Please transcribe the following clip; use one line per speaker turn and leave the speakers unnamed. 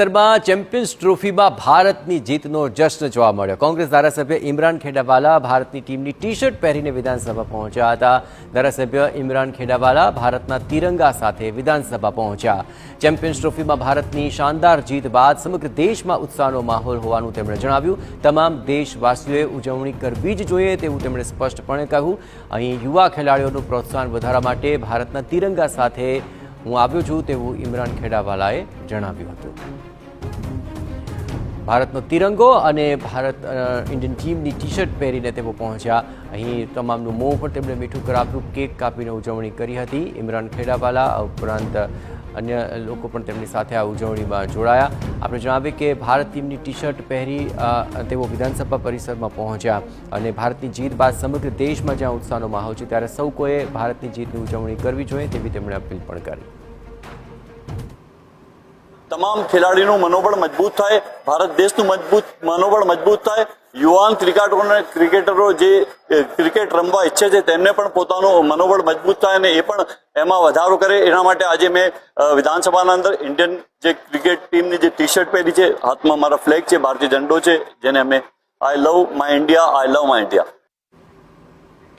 વિસ્તારમાં ચેમ્પિયન્સ ટ્રોફીમાં ભારતની જીતનો જશ્ન જોવા મળ્યો. કોંગ્રેસ ધારાસભ્ય ઇમરાન ખેડાવાલા ભારતની ટીમની ટી શર્ટ પહેરીને વિધાનસભા પહોંચ્યા હતા. ધારાસભ્ય ઇમરાન ખેડાવાલા ભારતના તિરંગા સાથે વિધાનસભા પહોંચ્યા. ચેમ્પિયન્સ ટ્રોફીમાં ભારતની શાનદાર જીત બાદ સમગ્ર દેશમાં ઉત્સાહનો માહોલ હોવાનું તેમણે જણાવ્યું. તમામ દેશવાસીઓએ ઉજવણી કરવી જ જોઈએ તેવું તેમણે સ્પષ્ટપણે કહ્યું. અહીં યુવા ખેલાડીઓનું પ્રોત્સાહન વધારવા માટે ભારતના તિરંગા સાથે હું આવ્યો છું તેવું ઇમરાન ખેડાવાલાએ જણાવ્યું હતું. ભારતનો તિરંગો અને ભારત ઇન્ડિયન ટીમની ટી શર્ટ પહેરીને તેઓ પહોંચ્યા. અહીં તમામનું મોં પર તેમણે મીઠું કરાવ્યું, કેક કાપીને ઉજવણી કરી હતી. ઇમરાન ખેડાવાલા ઉપરાંત અન્ય લોકો પણ તેમની સાથે આ ઉજવણીમાં જોડાયા. આપણે જણાવીએ કે ભારત ટીમની ટી શર્ટ પહેરી તેઓ વિધાનસભા પરિસરમાં પહોંચ્યા અને ભારતની જીત બાદ સમગ્ર દેશમાં જ્યાં ઉત્સાહનો માહોલ છે, ત્યારે સૌ કોઈએ ભારતની જીતની ઉજવણી કરવી જોઈએ તેવી તેમણે અપીલ પણ કરી.
તમામ ખેલાડીનું મનોબળ મજબૂત થાય, ભારત દેશનું મજબૂત, મનોબળ મજબૂત થાય. યુવાન ક્રિકેટરોને ક્રિકેટરો જે ક્રિકેટ રમવા ઈચ્છે છે, તેમને પણ પોતાનું મનોબળ મજબૂત થાય અને એ પણ એમાં વધારો કરે. એના માટે આજે મેં વિધાનસભાના અંદર ઇન્ડિયન જે ક્રિકેટ ટીમની જે ટી શર્ટ પહેરી છે, હાથમાં મારા ફ્લેગ છે, ભારતીય ઝંડો છે, જેને અમે I love my India I love my India